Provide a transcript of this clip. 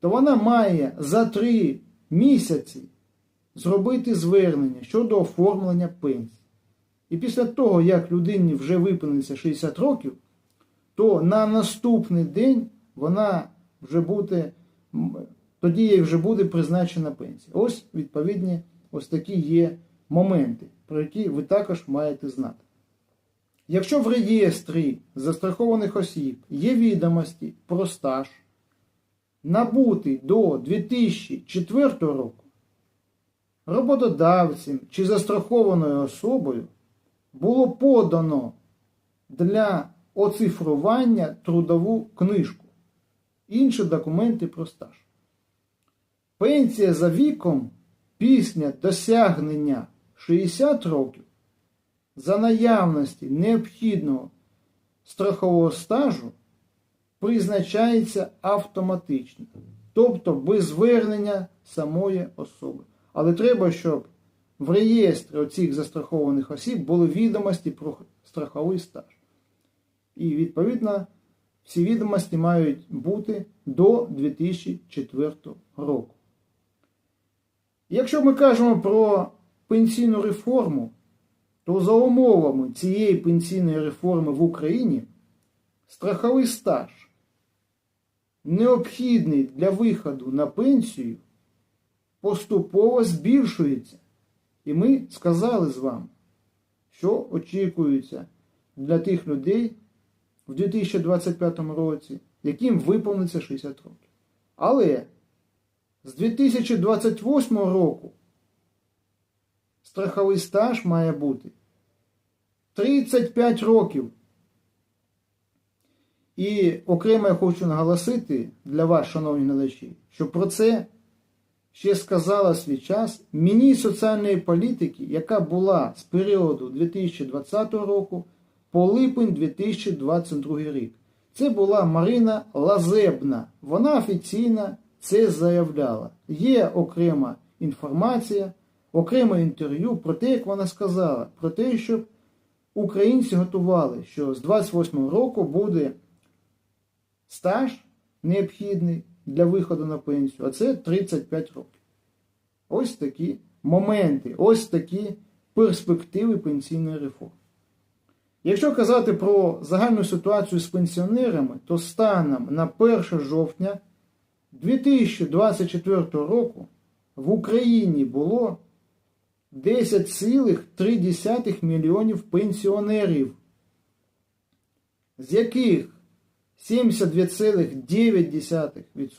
то вона має за три місяці зробити звернення щодо оформлення пенсії. І після того, як людині вже виповниться 60 років, то на наступний день вона вже буде, тоді їй вже буде призначена пенсія. Ось відповідні ось такі є моменти, про які ви також маєте знати. Якщо в реєстрі застрахованих осіб є відомості про стаж, набутий до 2004 року, роботодавцем чи застрахованою особою було подано для оцифрування трудову книжку, інші документи про стаж. Пенсія за віком після досягнення 60 років за наявності необхідного страхового стажу призначається автоматично, тобто без звернення самої особи. Але треба, щоб в реєстрі оцих застрахованих осіб були відомості про страховий стаж. І відповідно всі відомості мають бути до 2004 року. Якщо ми кажемо про пенсійну реформу, то за умовами цієї пенсійної реформи в Україні страховий стаж необхідний для виходу на пенсію поступово збільшується. І ми сказали з вами, що очікується для тих людей в 2025 році, яким виповниться 60 років. Але з 2028 року страховий стаж має бути 35 років. І окремо я хочу наголосити для вас, шановні глядачі, що про це ще сказала свій час міністр соціальної політики, яка була з періоду 2020 року по липень 2022 рік. Це була Марина Лазебна. Вона офіційно це заявляла. Є окрема інформація, окреме інтерв'ю про те, як вона сказала, про те, щоб українці готували, що з 28 року буде стаж необхідний для виходу на пенсію, а це 35 років. Ось такі моменти, ось такі перспективи пенсійної реформи. Якщо казати про загальну ситуацію з пенсіонерами, то станом на 1 жовтня 2024 року в Україні було 10,3 мільйонів пенсіонерів, з яких 72,9%